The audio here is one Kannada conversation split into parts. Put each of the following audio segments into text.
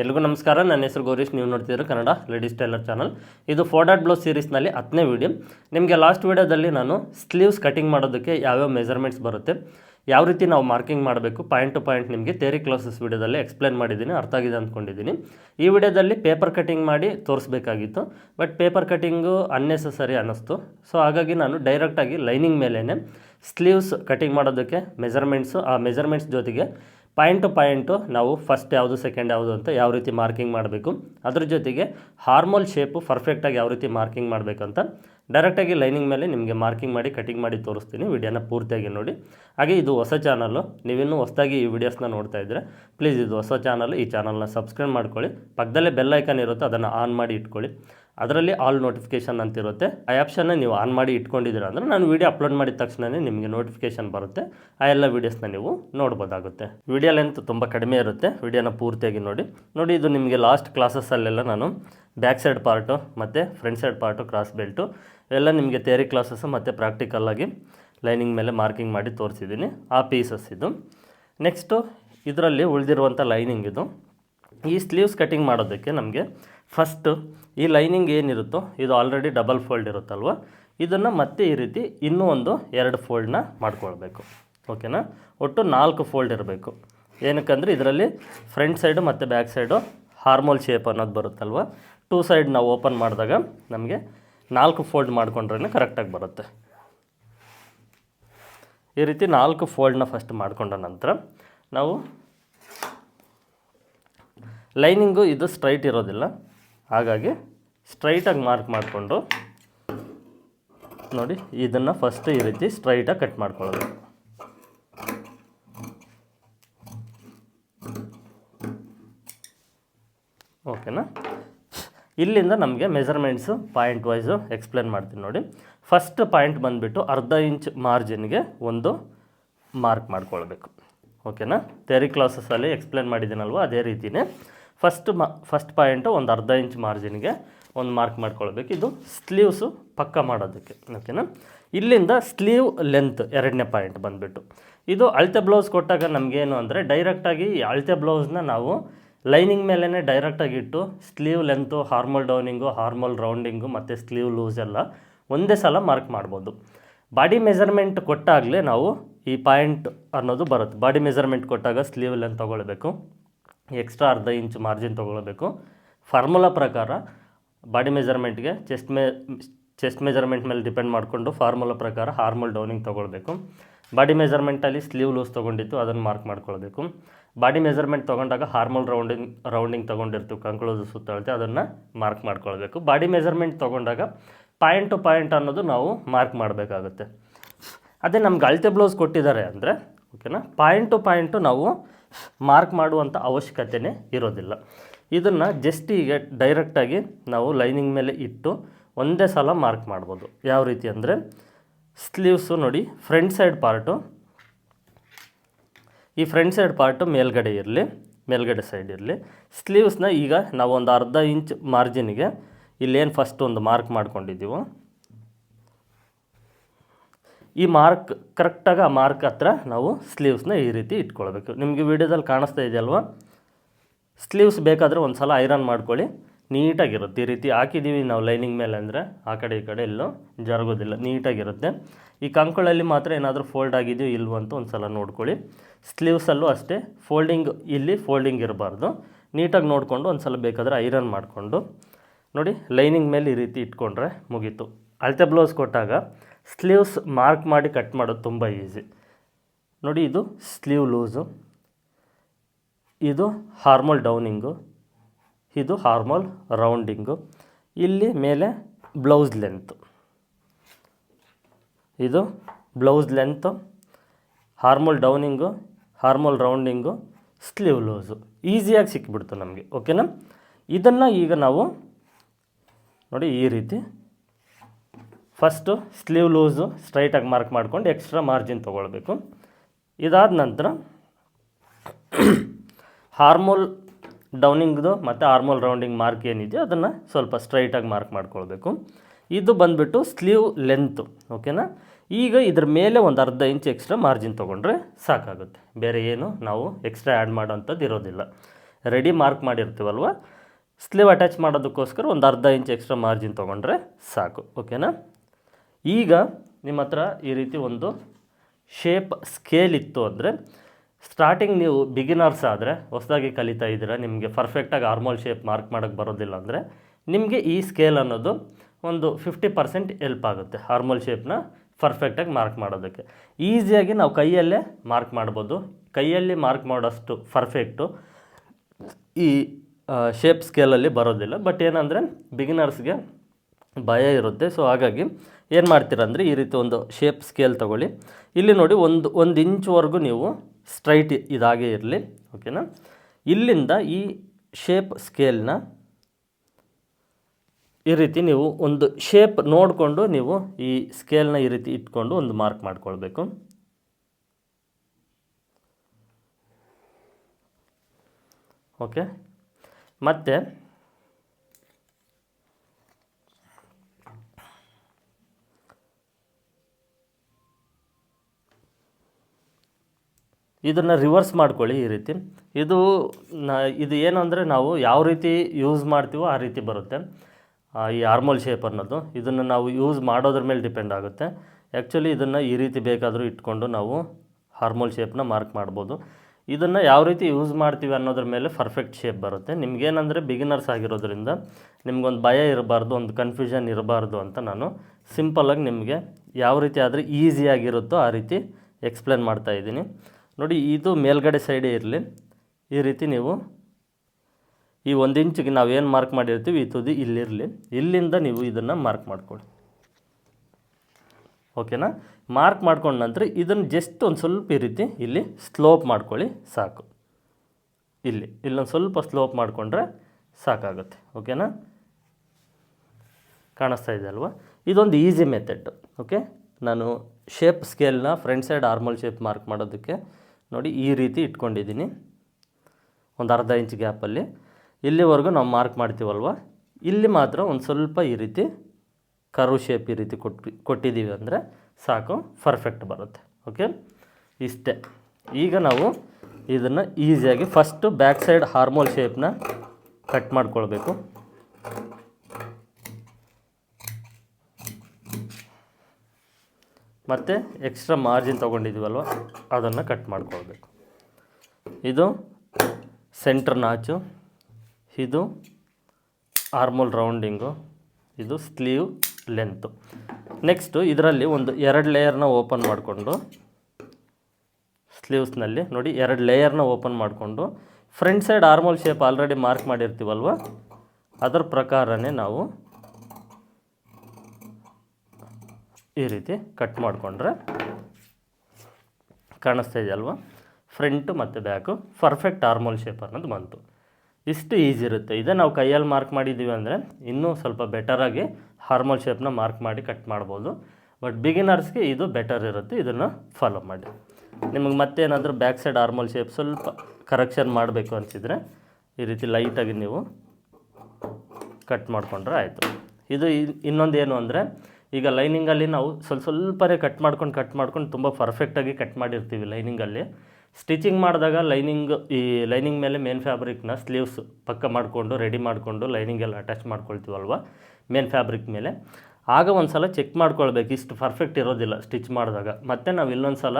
ಎಲ್ರಿಗೂ ನಮಸ್ಕಾರ. ನನ್ನ ಹೆಸರು ಗೌರೀಶ್. ನೀವು ನೋಡ್ತಿದ್ರು ಕನ್ನಡ ಲೇಡೀಸ್ ಟೈಲರ್ ಚಾನಲ್. ಇದು ಫೋರ್ ಡಾಟ್ ಬ್ಲೌಸ್ ಸೀರೀಸ್ನಲ್ಲಿ ಹತ್ತನೇ ವೀಡಿಯೋ ನಿಮಗೆ ಲಾಸ್ಟ್ ವೀಡಿಯೋದಲ್ಲಿ ನಾನು ಸ್ಲೀವ್ಸ್ ಕಟಿಂಗ್ ಮಾಡೋದಕ್ಕೆ ಯಾವ್ಯಾವ ಮೆಜರ್ಮೆಂಟ್ಸ್ ಬರುತ್ತೆ, ಯಾವ ರೀತಿ ನಾವು ಮಾರ್ಕಿಂಗ್ ಮಾಡಬೇಕು ಪಾಯಿಂಟ್ ಟು ಪಾಯಿಂಟ್ ನಿಮಗೆ ತೇರಿ ಕ್ಲಾಸಸ್ ವೀಡಿಯೋದಲ್ಲಿ ಎಕ್ಸ್ಪ್ಲೇನ್ ಮಾಡಿದ್ದೀನಿ, ಅರ್ಥ ಆಗಿದೆ ಅಂದ್ಕೊಂಡಿದ್ದೀನಿ. ಈ ವಿಡಿಯೋದಲ್ಲಿ ಪೇಪರ್ ಕಟಿಂಗ್ ಮಾಡಿ ತೋರಿಸ್ಬೇಕಾಗಿತ್ತು. ಬಟ್ ಪೇಪರ್ ಕಟಿಂಗು ಅನ್ನೆಸಸರಿ ಅನ್ನಿಸ್ತು. ಸೊ ಹಾಗಾಗಿ ನಾನು ಡೈರೆಕ್ಟಾಗಿ ಲೈನಿಂಗ್ ಮೇಲೇ ಸ್ಲೀವ್ಸ್ ಕಟಿಂಗ್ ಮಾಡೋದಕ್ಕೆ ಮೆಜರ್ಮೆಂಟ್ಸು ಆ ಮೆಜರ್ಮೆಂಟ್ಸ್ ಜೊತೆಗೆ ಪಾಯಿಂಟ್ ಟು ಪಾಯಿಂಟು ನಾವು ಫಸ್ಟ್ ಯಾವುದು ಸೆಕೆಂಡ್ ಯಾವುದು ಅಂತ ಯಾವ ರೀತಿ ಮಾರ್ಕಿಂಗ್ ಮಾಡಬೇಕು. ಅದ್ರ ಜೊತೆಗೆ ಹಾರ್ಮೋಲ್ ಶೇಪು ಪರ್ಫೆಕ್ಟಾಗಿ ಯಾವ ರೀತಿ ಮಾರ್ಕಿಂಗ್ ಮಾಡಬೇಕಂತ ಡೈರೆಕ್ಟಾಗಿ ಲೈನಿಂಗ್ ಮೇಲೆ ನಿಮಗೆ ಮಾರ್ಕಿಂಗ್ ಮಾಡಿ ಕಟಿಂಗ್ ಮಾಡಿ ತೋರಿಸ್ತೀನಿ. ವಿಡಿಯೋನ ಪೂರ್ತಿಯಾಗಿ ನೋಡಿ. ಹಾಗೆ ಇದು ಹೊಸ ಚಾನಲ್ಲು ನೀವಿನ್ನೂ ಹೊಸದಾಗಿ ಈ ವಿಡಿಯೋಸ್ನ ನೋಡ್ತಾ ಇದ್ದರೆ ಪ್ಲೀಸ್ ಇದು ಹೊಸ ಚಾನಲ್ ಈ ಚಾನಲ್ನ ಸಬ್ಸ್ಕ್ರೈಬ್ ಮಾಡ್ಕೊಳ್ಳಿ. ಪಕ್ಕದಲ್ಲೇ ಬೆಲ್ಲೈಕನ್ ಇರುತ್ತೆ, ಅದನ್ನು ಆನ್ ಮಾಡಿ ಇಟ್ಕೊಳ್ಳಿ. ಅದರಲ್ಲಿ ಆಲ್ ನೋಟಿಫಿಕೇಷನ್ ಅಂತಿರುತ್ತೆ. ಆ ಆಪ್ಷನ್ನ ನೀವು ಆನ್ ಮಾಡಿ ಇಟ್ಕೊಂಡಿದ್ದೀರಾ ಅಂದರೆ ನಾನು ವೀಡಿಯೋ ಅಪ್ಲೋಡ್ ಮಾಡಿದ ತಕ್ಷಣವೇ ನಿಮಗೆ ನೋಟಿಫಿಕೇಷನ್ ಬರುತ್ತೆ. ಆ ಎಲ್ಲ ವೀಡಿಯೋಸ್ನ ನೀವು ನೋಡ್ಬೋದಾಗುತ್ತೆ. ವಿಡಿಯೋ ಲೆಂತ್ ತುಂಬ ಕಡಿಮೆ ಇರುತ್ತೆ. ವಿಡಿಯೋನ ಪೂರ್ತಿಯಾಗಿ ನೋಡಿ. ನೋಡಿ, ಇದು ನಿಮಗೆ ಲಾಸ್ಟ್ ಕ್ಲಾಸಸ್ಸಲ್ಲೆಲ್ಲ ನಾನು ಬ್ಯಾಕ್ ಸೈಡ್ ಪಾರ್ಟು ಮತ್ತು front side part cross belt ಎಲ್ಲ ನಿಮಗೆ ಥಿಯರಿ ಕ್ಲಾಸಸ್ಸು ಮತ್ತು ಪ್ರಾಕ್ಟಿಕಲ್ಲಾಗಿ ಲೈನಿಂಗ್ ಮೇಲೆ ಮಾರ್ಕಿಂಗ್ ಮಾಡಿ ತೋರಿಸಿದ್ದೀನಿ. ಆ ಪೀಸಸ್ ಇದು. ನೆಕ್ಸ್ಟು ಇದರಲ್ಲಿ ಉಳಿದಿರುವಂಥ ಲೈನಿಂಗ್ ಇದು. ಈ ಸ್ಲೀವ್ಸ್ ಕಟಿಂಗ್ ಮಾಡೋದಕ್ಕೆ ನಮಗೆ ಫಸ್ಟು ಈ ಲೈನಿಂಗ್ ಏನಿರುತ್ತೋ, ಇದು ಆಲ್ರೆಡಿ ಡಬಲ್ ಫೋಲ್ಡ್ ಇರುತ್ತಲ್ವ? ಇದನ್ನು ಮತ್ತೆ ಈ ರೀತಿ ಇನ್ನೂ ಒಂದು ಎರಡು ಫೋಲ್ಡ್ನ ಮಾಡ್ಕೊಳ್ಬೇಕು. ಓಕೆನಾ ಒಟ್ಟು ನಾಲ್ಕು ಫೋಲ್ಡ್ ಇರಬೇಕು. ಏನಕ್ಕಂದರೆ ಇದರಲ್ಲಿ ಫ್ರಂಟ್ ಸೈಡು ಮತ್ತು ಬ್ಯಾಕ್ ಸೈಡು ಹಾರ್ಮೋಲ್ ಶೇಪ್ ಅನ್ನೋದು ಬರುತ್ತಲ್ವ? ಟೂ ಸೈಡ್ ನಾವು ಓಪನ್ ಮಾಡಿದಾಗ ನಮಗೆ ನಾಲ್ಕು ಫೋಲ್ಡ್ ಮಾಡಿಕೊಂಡ್ರೇ ಕರೆಕ್ಟಾಗಿ ಬರುತ್ತೆ. ಈ ರೀತಿ ನಾಲ್ಕು ಫೋಲ್ಡ್ನ ಫಸ್ಟ್ ಮಾಡಿಕೊಂಡ ನಂತರ ನಾವು ಲೈನಿಂಗು ಇದು ಸ್ಟ್ರೈಟ್ ಇರೋದಿಲ್ಲ. ಹಾಗಾಗಿ ಸ್ಟ್ರೈಟಾಗಿ ಮಾರ್ಕ್ ಮಾಡಿಕೊಂಡು ನೋಡಿ, ಇದನ್ನು ಫಸ್ಟ್ ಈ ರೀತಿ ಸ್ಟ್ರೈಟಾಗಿ ಕಟ್ ಮಾಡ್ಕೊಳ್ಳೋದು. ಓಕೆನಾ ಇಲ್ಲಿಂದ ನಮಗೆ ಮೆಜರ್ಮೆಂಟ್ಸು ಪಾಯಿಂಟ್ ವೈಸು ಎಕ್ಸ್ಪ್ಲೇನ್ ಮಾಡ್ತೀನಿ ನೋಡಿ. ಫಸ್ಟ್ ಪಾಯಿಂಟ್ ಬಂದುಬಿಟ್ಟು ಅರ್ಧ ಇಂಚ್ ಮಾರ್ಜಿನ್ಗೆ ಒಂದು ಮಾರ್ಕ್ ಮಾಡ್ಕೊಳ್ಬೇಕು. ಓಕೆನಾ ಥೇರಿ ಕ್ಲಾಸಸ್ಸಲ್ಲಿ ಎಕ್ಸ್ಪ್ಲೇನ್ ಮಾಡಿದ್ದೀನಲ್ವ? ಅದೇ ರೀತಿಯೇ ಫಸ್ಟ್ ಮ ಫಸ್ಟ್ ಪಾಯಿಂಟು ಒಂದು ಅರ್ಧ ಇಂಚ್ ಮಾರ್ಜಿನ್ಗೆ ಒಂದು ಮಾರ್ಕ್ ಮಾಡ್ಕೊಳ್ಬೇಕು. ಇದು ಸ್ಲೀವ್ಸು ಪಕ್ಕ ಮಾಡೋದಕ್ಕೆ ಓಕೆನಾ ಇಲ್ಲಿಂದ ಸ್ಲೀವ್ ಲೆಂತ್ ಎರಡನೇ ಪಾಯಿಂಟ್ ಬಂದುಬಿಟ್ಟು. ಇದು ಅಳತೆ ಬ್ಲೌಸ್ ಕೊಟ್ಟಾಗ ನಮಗೇನು ಅಂದರೆ ಡೈರೆಕ್ಟಾಗಿ ಈ ಅಳತೆ ಬ್ಲೌಸ್ನ ನಾವು ಲೈನಿಂಗ್ ಮೇಲೇ ಡೈರೆಕ್ಟಾಗಿ ಇಟ್ಟು sleeve length armhole downing armhole rounding ಮತ್ತು ಸ್ಲೀವ್ ಲೂಸ್ ಎಲ್ಲ ಒಂದೇ ಸಲ ಮಾರ್ಕ್ ಮಾಡ್ಬೋದು. ಬಾಡಿ ಮೆಜರ್ಮೆಂಟ್ ಕೊಟ್ಟಾಗಲೇ ನಾವು ಈ ಪಾಯಿಂಟ್ ಅನ್ನೋದು ಬರುತ್ತೆ. ಬಾಡಿ ಮೆಜರ್ಮೆಂಟ್ ಕೊಟ್ಟಾಗ ಸ್ಲೀವ್ ಲೆಂತ್ ತೊಗೊಳ್ಬೇಕು. ಎಕ್ಸ್ಟ್ರಾ ಅರ್ಧ ಇಂಚ್ ಮಾರ್ಜಿನ್ ತೊಗೊಳ್ಬೇಕು. ಫಾರ್ಮುಲಾ ಪ್ರಕಾರ ಬಾಡಿ ಮೆಜರ್ಮೆಂಟ್ಗೆ ಚೆಸ್ಟ್ ಮೆ, ಚೆಸ್ಟ್ ಮೆಜರ್ಮೆಂಟ್ ಮೇಲೆ ಡಿಪೆಂಡ್ ಮಾಡಿಕೊಂಡು ಫಾರ್ಮುಲಾ ಪ್ರಕಾರ ಹಾರ್ಮಲ್ ಡೌನಿಂಗ್ ತೊಗೊಳ್ಬೇಕು. ಬಾಡಿ ಮೆಜರ್ಮೆಂಟಲ್ಲಿ ಸ್ಲೀವ್ ಲೂಸ್ ತೊಗೊಂಡಿತ್ತು, ಅದನ್ನು ಮಾರ್ಕ್ ಮಾಡ್ಕೊಳ್ಬೇಕು. ಬಾಡಿ ಮೆಜರ್ಮೆಂಟ್ ತೊಗೊಂಡಾಗ ಹಾರ್ಮಲ್ ರೌಂಡಿಂಗ್ ರೌಂಡಿಂಗ್ ತೊಗೊಂಡಿರ್ತೀವಿ ಸುತ್ತ ಸುತ್ತಳತೆ, ಅದನ್ನು ಮಾರ್ಕ್ ಮಾಡ್ಕೊಳ್ಬೇಕು. ಬಾಡಿ ಮೆಜರ್ಮೆಂಟ್ ತೊಗೊಂಡಾಗ ಪಾಯಿಂಟ್ ಟು ಪಾಯಿಂಟ್ ಅನ್ನೋದು ನಾವು ಮಾರ್ಕ್ ಮಾಡಬೇಕಾಗುತ್ತೆ. ಅದೇ ನಮ್ಗೆ ಅಳತೆ ಬ್ಲೌಸ್ ಕೊಟ್ಟಿದ್ದಾರೆ ಅಂದರೆ, ಓಕೆನಾ? ಪಾಯಿಂಟ್ ಟು ಪಾಯಿಂಟು ನಾವು ಮಾರ್ಕ್ ಮಾಡುವಂಥ ಅವಶ್ಯಕತೆಯೇ ಇರೋದಿಲ್ಲ. ಇದನ್ನು ಜಸ್ಟ್ ಈಗ ಡೈರೆಕ್ಟಾಗಿ ನಾವು ಲೈನಿಂಗ್ ಮೇಲೆ ಇಟ್ಟು ಒಂದೇ ಸಲ ಮಾರ್ಕ್ ಮಾಡ್ಬೋದು. ಯಾವ ರೀತಿ ಅಂದರೆ ಸ್ಲೀವ್ಸು ನೋಡಿ ಫ್ರಂಟ್ ಸೈಡ್ ಪಾರ್ಟು ಈ ಫ್ರಂಟ್ ಸೈಡ್ ಪಾರ್ಟು ಮೇಲ್ಗಡೆ ಇರಲಿ, ಮೇಲ್ಗಡೆ ಸೈಡ್ ಇರಲಿ. ಸ್ಲೀವ್ಸ್ನ ಈಗ ನಾವು ಒಂದು ಅರ್ಧ ಇಂಚ್ ಮಾರ್ಜಿನ್ಗೆ ಇಲ್ಲೇನು ಫಸ್ಟ್ ಒಂದು ಮಾರ್ಕ್ ಮಾಡ್ಕೊಂಡಿದ್ದೀವೋ ಈ ಮಾರ್ಕ್ ಕರೆಕ್ಟಾಗಿ ಆ ಮಾರ್ಕ್ ಹತ್ರ ನಾವು ಸ್ಲೀವ್ಸ್ನ ಈ ರೀತಿ ಇಟ್ಕೊಳ್ಬೇಕು. ನಿಮಗೆ ವಿಡಿಯೋದಲ್ಲಿ ಕಾಣಿಸ್ತಾ ಇದೆಯಲ್ವ? ಸ್ಲೀವ್ಸ್ ಬೇಕಾದರೆ ಒಂದು ಸಲ ಐರನ್ ಮಾಡ್ಕೊಳ್ಳಿ. ನೀಟಾಗಿರುತ್ತೆ. ಈ ರೀತಿ ಹಾಕಿದ್ದೀವಿ ನಾವು ಲೈನಿಂಗ್ ಮೇಲೆ ಅಂದರೆ ಆ ಕಡೆ ಈ ಕಡೆ ಎಲ್ಲೂ ಜರುಗೋದಿಲ್ಲ. ನೀಟಾಗಿರುತ್ತೆ. ಈ ಕಂಕುಳಲ್ಲಿ ಮಾತ್ರ ಏನಾದರೂ ಫೋಲ್ಡ್ ಆಗಿದೆಯೋ ಇಲ್ವೋ ಅಂತ ಒಂದು ಸಲ ನೋಡ್ಕೊಳ್ಳಿ ಸ್ಲೀವ್ಸಲ್ಲೂ ಅಷ್ಟೇ ಫೋಲ್ಡಿಂಗ್ ಇಲ್ಲಿ ಫೋಲ್ಡಿಂಗ್ ಇರಬಾರ್ದು. ನೀಟಾಗಿ ನೋಡಿಕೊಂಡು ಒಂದು ಸಲ ಬೇಕಾದರೆ ಐರನ್ ಮಾಡಿಕೊಂಡು ನೋಡಿ ಲೈನಿಂಗ್ ಮೇಲೆ ಈ ರೀತಿ ಇಟ್ಕೊಂಡ್ರೆ ಮುಗೀತು. ಅಳತೆ ಬ್ಲೌಸ್ ಕೊಟ್ಟಾಗ ಸ್ಲೀವ್ಸ್ ಮಾರ್ಕ್ ಮಾಡಿ ಕಟ್ ಮಾಡೋದು ತುಂಬ ಈಸಿ. ನೋಡಿ ಇದು ಸ್ಲೀವ್ ಲೂಸು. ಇದು ಹಾರ್ಮಲ್ ಡೌನಿಂಗು. ಇದು ಹಾರ್ಮಲ್ ರೌಂಡಿಂಗು. ಇಲ್ಲಿ ಮೇಲೆ ಬ್ಲೌಸ್ ಲೆಂತು. ಇದು blouse length, armhole downing, armhole rounding, sleeve loose. ಈಸಿಯಾಗಿ ಸಿಕ್ಬಿಡ್ತು ನಮಗೆ, ಓಕೆನಾ? ಇದನ್ನು ಈಗ ನಾವು ನೋಡಿ ಈ ರೀತಿ ಫಸ್ಟು ಸ್ಲೀವ್ ಲೂಸು ಸ್ಟ್ರೈಟಾಗಿ ಮಾರ್ಕ್ ಮಾಡ್ಕೊಂಡು ಎಕ್ಸ್ಟ್ರಾ ಮಾರ್ಜಿನ್ ತೊಗೊಳ್ಬೇಕು. ಇದಾದ ನಂತರ ಹಾರ್ಮೋಲ್ ಡೌನಿಂಗ್ದು ಮತ್ತು ಹಾರ್ಮೋಲ್ ರೌಂಡಿಂಗ್ ಮಾರ್ಕ್ ಏನಿದೆಯೋ ಅದನ್ನು ಸ್ವಲ್ಪ ಸ್ಟ್ರೈಟಾಗಿ ಮಾರ್ಕ್ ಮಾಡ್ಕೊಳ್ಬೇಕು. ಇದು ಬಂದುಬಿಟ್ಟು ಸ್ಲೀವ್ ಲೆಂತು ಓಕೆನಾ ಈಗ ಇದ್ರ ಮೇಲೆ ಒಂದು ಅರ್ಧ ಇಂಚ್ ಎಕ್ಸ್ಟ್ರಾ ಮಾರ್ಜಿನ್ ತೊಗೊಂಡ್ರೆ ಸಾಕಾಗುತ್ತೆ. ಬೇರೆ ಏನು ನಾವು ಎಕ್ಸ್ಟ್ರಾ ಆ್ಯಡ್ ಮಾಡೋಂಥದ್ದು ಇರೋದಿಲ್ಲ. ರೆಡಿ ಮಾರ್ಕ್ ಮಾಡಿರ್ತೀವಲ್ವ? ಸ್ಲೀವ್ ಅಟ್ಯಾಚ್ ಮಾಡೋದಕ್ಕೋಸ್ಕರ ಒಂದು ಅರ್ಧ ಇಂಚ್ ಎಕ್ಸ್ಟ್ರಾ ಮಾರ್ಜಿನ್ ತೊಗೊಂಡ್ರೆ ಸಾಕು ಓಕೆನಾ ಈಗ ನಿಮ್ಮ ಹತ್ರ ಈ ರೀತಿ ಒಂದು ಶೇಪ್ ಸ್ಕೇಲ್ ಇತ್ತು ಅಂದರೆ ಸ್ಟಾರ್ಟಿಂಗ್ ನೀವು ಬಿಗಿನರ್ಸ್ ಆದರೆ, ಹೊಸದಾಗಿ ಕಲಿತಾ ಇದ್ದೀರಾ, ನಿಮಗೆ ಪರ್ಫೆಕ್ಟಾಗಿ ಆರ್ಮಲ್ ಶೇಪ್ ಮಾರ್ಕ್ ಮಾಡೋಕ್ಕೆ ಬರೋದಿಲ್ಲ ಅಂದರೆ ನಿಮಗೆ ಈ ಸ್ಕೇಲ್ ಅನ್ನೋದು ಒಂದು ಫಿಫ್ಟಿ ಪರ್ಸೆಂಟ್ ಎಲ್ಪ್ ಆಗುತ್ತೆ ಹಾರ್ಮಲ್ ಶೇಪ್ನ ಪರ್ಫೆಕ್ಟಾಗಿ ಮಾರ್ಕ್ ಮಾಡೋದಕ್ಕೆ. ಈಸಿಯಾಗಿ ನಾವು ಕೈಯಲ್ಲೇ ಮಾರ್ಕ್ ಮಾಡ್ಬೋದು. ಕೈಯಲ್ಲಿ ಮಾರ್ಕ್ ಮಾಡೋಷ್ಟು ಪರ್ಫೆಕ್ಟು ಈ ಶೇಪ್ ಸ್ಕೇಲಲ್ಲಿ ಬರೋದಿಲ್ಲ. ಬಟ್ ಏನಂದರೆ ಬಿಗಿನರ್ಸ್ಗೆ ಭಯ ಇರುತ್ತೆ. ಸೊ ಹಾಗಾಗಿ ಏನು ಮಾಡ್ತೀರಾ ಅಂದರೆ ಈ ರೀತಿ ಒಂದು ಶೇಪ್ ಸ್ಕೇಲ್ ತೊಗೊಳ್ಳಿ. ಇಲ್ಲಿ ನೋಡಿ ಒಂದು ಒಂದು ಇಂಚ್ವರೆಗೂ ನೀವು ಸ್ಟ್ರೈಟ್ ಇದಾಗೇ ಇರಲಿ ಓಕೆನಾ ಇಲ್ಲಿಂದ ಈ ಶೇಪ್ ಸ್ಕೇಲ್ನ ಈ ರೀತಿ ನೀವು ಒಂದು ಶೇಪ್ ನೋಡಿಕೊಂಡು ನೀವು ಈ ಸ್ಕೇಲ್ನ ಈ ರೀತಿ ಇಟ್ಕೊಂಡು ಒಂದು ಮಾರ್ಕ್ ಮಾಡ್ಕೊಳ್ಬೇಕು. ಓಕೆ ಮತ್ತು ಇದನ್ನು ರಿವರ್ಸ್ ಮಾಡ್ಕೊಳ್ಳಿ ಈ ರೀತಿ. ಇದು ನ, ಇದು ಏನು ಅಂದರೆ ನಾವು ಯಾವ ರೀತಿ ಯೂಸ್ ಮಾಡ್ತೀವೋ ಆ ರೀತಿ ಬರುತ್ತೆ. ಈ ಆರ್ಮೋಲ್ ಶೇಪ್ ಅನ್ನೋದು. ಇದನ್ನು ನಾವು ಯೂಸ್ ಮಾಡೋದ್ರ ಮೇಲೆ ಡಿಪೆಂಡ್ ಆಗುತ್ತೆ. ಆ್ಯಕ್ಚುಲಿ ಇದನ್ನು ಈ ರೀತಿ ಬೇಕಾದರೂ ಇಟ್ಕೊಂಡು ನಾವು ಹಾರ್ಮೋಲ್ ಶೇಪ್ನ ಮಾರ್ಕ್ ಮಾಡ್ಬೋದು. ಇದನ್ನು ಯಾವ ರೀತಿ ಯೂಸ್ ಮಾಡ್ತೀವಿ ಅನ್ನೋದ್ರ ಮೇಲೆ ಪರ್ಫೆಕ್ಟ್ ಶೇಪ್ ಬರುತ್ತೆ. ನಿಮಗೇನಂದರೆ ಬಿಗಿನರ್ಸ್ ಆಗಿರೋದ್ರಿಂದ ನಿಮ್ಗೊಂದು ಭಯ ಇರಬಾರ್ದು, ಒಂದು ಕನ್ಫ್ಯೂಷನ್ ಇರಬಾರ್ದು ಅಂತ ನಾನು ಸಿಂಪಲಾಗಿ ನಿಮಗೆ ಯಾವ ರೀತಿ ಆದರೆ ಈಸಿಯಾಗಿರುತ್ತೋ ಆ ರೀತಿ ಎಕ್ಸ್ಪ್ಲೇನ್ ಮಾಡ್ತಾ ಇದ್ದೀನಿ. ನೋಡಿ ಇದು ಮೇಲ್ಗಡೆ ಸೈಡೇ ಇರಲಿ. ಈ ರೀತಿ ನೀವು ಈ ಒಂದು ಇಂಚಿಗೆ ನಾವು ಏನು ಮಾರ್ಕ್ ಮಾಡಿರ್ತೀವಿ, ಈ ತುದಿ ಇಲ್ಲಿರಲಿ ಇಲ್ಲಿಂದ ನೀವು ಇದನ್ನು ಮಾರ್ಕ್ ಮಾಡ್ಕೊಳ್ಳಿ. ಓಕೆನಾ ಮಾರ್ಕ್ ಮಾಡ್ಕೊಂಡ ನಂತರ ಇದನ್ನು ಜಸ್ಟ್ ಒಂದು ಸ್ವಲ್ಪ ಈ ರೀತಿ ಇಲ್ಲಿ ಸ್ಲೋಪ್ ಮಾಡ್ಕೊಳ್ಳಿ, ಸಾಕು. ಇಲ್ಲಿ, ಇಲ್ಲೊಂದು ಸ್ವಲ್ಪ ಸ್ಲೋಪ್ ಮಾಡಿಕೊಂಡ್ರೆ ಸಾಕಾಗುತ್ತೆ. ಓಕೆನಾ ಕಾಣಿಸ್ತಾ ಇದೆ ಅಲ್ವಾ? ಇದೊಂದು ಈಸಿ ಮೆಥಡ್ ಓಕೆ ನಾನು shape ಸ್ಕೇಲ್ನ front side armhole shape mark ಮಾಡೋದಕ್ಕೆ ನೋಡಿ ಈ ರೀತಿ ಇಟ್ಕೊಂಡಿದ್ದೀನಿ. ಒಂದು ಅರ್ಧ ಇಂಚ್ ಗ್ಯಾಪಲ್ಲಿ ಇಲ್ಲಿವರೆಗೂ ನಾವು ಮಾರ್ಕ್ ಮಾಡ್ತೀವಲ್ವ? ಇಲ್ಲಿ ಮಾತ್ರ ಒಂದು ಸ್ವಲ್ಪ ಈ ರೀತಿ ಕರು ಶೇಪ್ ಈ ರೀತಿ ಕೊಟ್ಟು ಕೊಟ್ಟಿದ್ದೀವಿ ಅಂದರೆ ಸಾಕು ಪರ್ಫೆಕ್ಟ್ ಬರುತ್ತೆ. ಓಕೆ ಇಷ್ಟೇ. ಈಗ ನಾವು ಇದನ್ನು ಈಸಿಯಾಗಿ ಫಸ್ಟು ಬ್ಯಾಕ್ ಸೈಡ್ ಹಾರ್ಮೋಲ್ ಶೇಪ್ನ ಕಟ್ ಮಾಡ್ಕೊಳ್ಬೇಕು. ಮತ್ತು ಎಕ್ಸ್ಟ್ರಾ ಮಾರ್ಜಿನ್ ತೊಗೊಂಡಿದ್ದೀವಲ್ವ ಅದನ್ನು ಕಟ್ ಮಾಡ್ಕೊಳ್ಬೇಕು. ಇದು ಸೆಂಟ್ರ್ ನಾಚು ಇದು ಆರ್ಮೋಲ್ ರೌಂಡಿಂಗು ಇದು ಸ್ಲೀವ್ ಲೆಂತು ನೆಕ್ಸ್ಟು ಇದರಲ್ಲಿ ಒಂದು ಎರಡು ಲೇಯರ್ನ ಓಪನ್ ಮಾಡಿಕೊಂಡು ಸ್ಲೀವ್ಸ್ನಲ್ಲಿ ನೋಡಿ ಎರಡು ಲೇಯರ್ನ ಓಪನ್ ಮಾಡಿಕೊಂಡು front side armhole shape already mark ಮಾಡಿರ್ತೀವಲ್ವ? ಅದರ ಪ್ರಕಾರನೇ ನಾವು ಈ ರೀತಿ ಕಟ್ ಮಾಡಿಕೊಂಡ್ರೆ ಕಾಣಿಸ್ತಾ ಇದೆಯಲ್ವ ಫ್ರಂಟು ಮತ್ತು ಬ್ಯಾಕು ಪರ್ಫೆಕ್ಟ್ ಆರ್ಮೋಲ್ ಶೇಪ್ ಅನ್ನೋದು ಬಂತು. ಇಷ್ಟು ಈಸಿ ಇರುತ್ತೆ. ಇದೇ ನಾವು ಕೈಯಲ್ಲಿ ಮಾರ್ಕ್ ಮಾಡಿದ್ದೀವಿ ಅಂದರೆ ಇನ್ನೂ ಸ್ವಲ್ಪ ಬೆಟರಾಗಿ ಹಾರ್ಮೋಲ್ ಶೇಪ್ನ ಮಾರ್ಕ್ ಮಾಡಿ ಕಟ್ ಮಾಡ್ಬೋದು. ಬಟ್ ಬಿಗಿನರ್ಸ್ಗೆ ಇದು ಬೆಟರ್ ಇರುತ್ತೆ. ಇದನ್ನು ಫಾಲೋ ಮಾಡಿ. ನಿಮಗೆ ಮತ್ತೇನಾದರೂ ಬ್ಯಾಕ್ ಸೈಡ್ ಆರ್ಮೋಲ್ ಶೇಪ್ ಸ್ವಲ್ಪ ಕರೆಕ್ಷನ್ ಮಾಡಬೇಕು ಅನಿಸಿದರೆ ಈ ರೀತಿ ಲೈಟಾಗಿ ನೀವು ಕಟ್ ಮಾಡಿಕೊಂಡ್ರೆ ಆಯಿತು. ಇದು ಇನ್ನೊಂದು ಏನು ಅಂದರೆ ಈಗ ಲೈನಿಂಗಲ್ಲಿ ನಾವು ಸ್ವಲ್ಪ ಸ್ವಲ್ಪನೇ ಕಟ್ ಮಾಡ್ಕೊಂಡು ಕಟ್ ಮಾಡ್ಕೊಂಡು ತುಂಬ ಪರ್ಫೆಕ್ಟಾಗಿ ಕಟ್ ಮಾಡಿರ್ತೀವಿ ಲೈನಿಂಗಲ್ಲಿ ಸ್ಟಿಚಿಂಗ್ ಮಾಡಿದಾಗ ಲೈನಿಂಗ್ ಈ ಲೈನಿಂಗ್ ಮೇಲೆ ಮೇನ್ ಫ್ಯಾಬ್ರಿಕ್ನ ಸ್ಲೀವ್ಸ್ ಪಕ್ಕ ಮಾಡಿಕೊಂಡು ರೆಡಿ ಮಾಡಿಕೊಂಡು ಲೈನಿಂಗೆಲ್ಲ ಅಟ್ಯಾಚ್ ಮಾಡ್ಕೊಳ್ತೀವಲ್ವ ಮೇನ್ ಫ್ಯಾಬ್ರಿಕ್ ಮೇಲೆ. ಆಗ ಒಂದು ಸಲ ಚೆಕ್ ಮಾಡ್ಕೊಳ್ಬೇಕು, ಇಷ್ಟು ಪರ್ಫೆಕ್ಟ್ ಇರೋದಿಲ್ಲ ಸ್ಟಿಚ್ ಮಾಡಿದಾಗ. ಮತ್ತು ನಾವು ಇನ್ನೊಂದು ಸಲ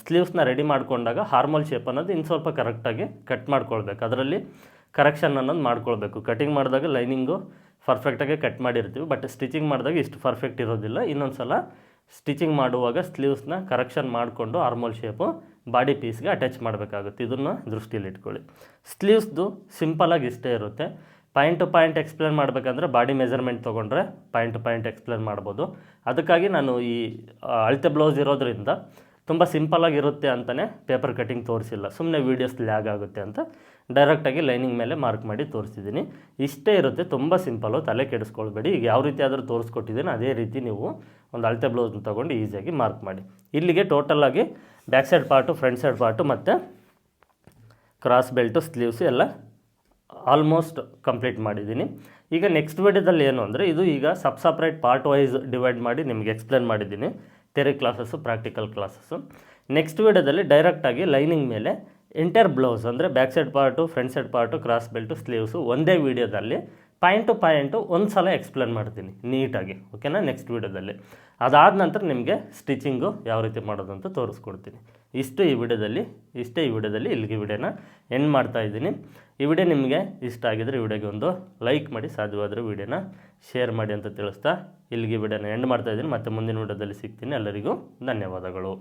ಸ್ಲೀವ್ಸ್ನ ರೆಡಿ ಮಾಡಿಕೊಂಡಾಗ ಹಾರ್ಮಲ್ ಶೇಪ್ ಅನ್ನೋದು ಇನ್ನು ಸ್ವಲ್ಪ ಕರೆಕ್ಟಾಗಿ ಕಟ್ ಮಾಡ್ಕೊಳ್ಬೇಕು. ಅದರಲ್ಲಿ ಕರೆಕ್ಷನ್ ಅನ್ನೋದು ಮಾಡ್ಕೊಳ್ಬೇಕು. ಕಟಿಂಗ್ ಮಾಡಿದಾಗ ಲೈನಿಂಗು ಪರ್ಫೆಕ್ಟಾಗಿ ಕಟ್ ಮಾಡಿರ್ತೀವಿ. ಬಟ್ ಸ್ಟಿಚಿಂಗ್ ಮಾಡಿದಾಗ ಇಷ್ಟು ಪರ್ಫೆಕ್ಟ್ ಇರೋದಿಲ್ಲ. ಇನ್ನೊಂದು ಸಲ ಸ್ಟಿಚಿಂಗ್ ಮಾಡುವಾಗ ಸ್ಲೀವ್ಸ್ನ ಕರೆಕ್ಷನ್ ಮಾಡಿಕೊಂಡು ಆರ್ಮೋಲ್ ಶೇಪು ಬಾಡಿ ಪೀಸ್ಗೆ ಅಟ್ಯಾಚ್ ಮಾಡಬೇಕಾಗುತ್ತೆ. ಇದನ್ನು ದೃಷ್ಟಿಯಲ್ಲಿ ಇಟ್ಕೊಳ್ಳಿ. ಸ್ಲೀವ್ಸ್ದು ಸಿಂಪಲಾಗಿ ಇಷ್ಟೇ ಇರುತ್ತೆ. ಪಾಯಿಂಟ್ ಟು ಪಾಯಿಂಟ್ ಎಕ್ಸ್ಪ್ಲೇನ್ ಮಾಡಬೇಕಂದ್ರೆ ಬಾಡಿ ಮೆಜರ್ಮೆಂಟ್ ತೊಗೊಂಡ್ರೆ ಪಾಯಿಂಟ್ ಟು ಪಾಯಿಂಟ್ ಎಕ್ಸ್ಪ್ಲೇನ್ ಮಾಡ್ಬೋದು. ಅದಕ್ಕಾಗಿ ನಾನು ಈ ಅಳತೆ ಬ್ಲೌಸ್ ಇರೋದ್ರಿಂದ ತುಂಬ ಸಿಂಪಲ್ಲಾಗಿರುತ್ತೆ ಅಂತಲೇ ಪೇಪರ್ ಕಟಿಂಗ್ ತೋರಿಸಿಲ್ಲ. ಸುಮ್ಮನೆ ವೀಡಿಯೋಸ್ ಲ್ಯಾಗ್ ಆಗುತ್ತೆ ಅಂತ ಡೈರೆಕ್ಟಾಗಿ ಲೈನಿಂಗ್ ಮೇಲೆ ಮಾರ್ಕ್ ಮಾಡಿ ತೋರಿಸಿದ್ದೀನಿ. ಇಷ್ಟೇ ಇರುತ್ತೆ, ತುಂಬ ಸಿಂಪಲ್ಲು ತಲೆ ಕೆಡಿಸ್ಕೊಳ್ಬೇಡಿ. ಈಗ ಯಾವ ರೀತಿ ಆದರೂ ತೋರಿಸ್ಕೊಟ್ಟಿದ್ದೀನಿ, ಅದೇ ರೀತಿ ನೀವು ಒಂದು ಅಳತೆ ಬ್ಲೌಸ್ನ ತೊಗೊಂಡು ಈಸಿಯಾಗಿ ಮಾರ್ಕ್ ಮಾಡಿ. ಇಲ್ಲಿಗೆ ಟೋಟಲಾಗಿ back side part front side part ಮತ್ತು ಕ್ರಾಸ್ ಬೆಲ್ಟು ಸ್ಲೀವ್ಸ್ ಎಲ್ಲ ಆಲ್ಮೋಸ್ಟ್ ಕಂಪ್ಲೀಟ್ ಮಾಡಿದ್ದೀನಿ. ಈಗ ನೆಕ್ಸ್ಟ್ ವಿಡಿಯೋದಲ್ಲಿ ಏನು ಅಂದರೆ, ಇದು ಈಗ sub separate part wise divide ಮಾಡಿ ನಿಮಗೆ ಎಕ್ಸ್ಪ್ಲೇನ್ ಮಾಡಿದ್ದೀನಿ. ತೆರೆ ಕ್ಲಾಸಸ್ಸು ಪ್ರಾಕ್ಟಿಕಲ್ ಕ್ಲಾಸಸ್ಸು ನೆಕ್ಸ್ಟ್ ವೀಡಿಯೋದಲ್ಲಿ ಡೈರೆಕ್ಟಾಗಿ ಲೈನಿಂಗ್ ಮೇಲೆ ಎಂಟರ್ ಬ್ಲೌಸ್ ಅಂದರೆ back side part front side part cross belt sleeves ಒಂದೇ ವೀಡಿಯೋದಲ್ಲಿ ಪಾಯಿಂಟ್ ಟು ಪಾಯಿಂಟು ಒಂದು ಸಲ ಎಕ್ಸ್ಪ್ಲೇನ್ ಮಾಡ್ತೀನಿ ನೀಟಾಗಿ, ಓಕೆನಾ? ನೆಕ್ಸ್ಟ್ ವೀಡಿಯೋದಲ್ಲಿ. ಅದಾದ ನಂತರ ನಿಮಗೆ ಸ್ಟಿಚಿಂಗು ಯಾವ ರೀತಿ ಮಾಡೋದು ಅಂತ ತೋರಿಸ್ಕೊಡ್ತೀನಿ. ಇಷ್ಟು ಈ ವಿಡಿಯೋದಲ್ಲಿ, ಇಷ್ಟೇ ಈ ವಿಡಿಯೋದಲ್ಲಿ ಇಲ್ಲಿಗೆ ವಿಡಿಯೋನ ಎಂಡ್ ಮಾಡ್ತಾ ಇದ್ದೀನಿ. ಈ ವಿಡಿಯೋ ನಿಮಗೆ ಇಷ್ಟ ಆಗಿದರೆ ವಿಡಿಯೋಗೆ ಒಂದು ಲೈಕ್ ಮಾಡಿ, ಸಾಧ್ಯವಾದರೆ ವಿಡಿಯೋನ ಶೇರ್ ಮಾಡಿ ಅಂತ ತಿಳಿಸ್ತಾ ಇಲ್ಲಿಗೆ ವಿಡಿಯೋನ ಎಂಡ್ ಮಾಡ್ತಾ ಇದ್ದೀನಿ. ಮತ್ತು ಮುಂದಿನ ವಿಡಿಯೋದಲ್ಲಿ ಸಿಗ್ತೀನಿ. ಎಲ್ಲರಿಗೂ ಧನ್ಯವಾದಗಳು.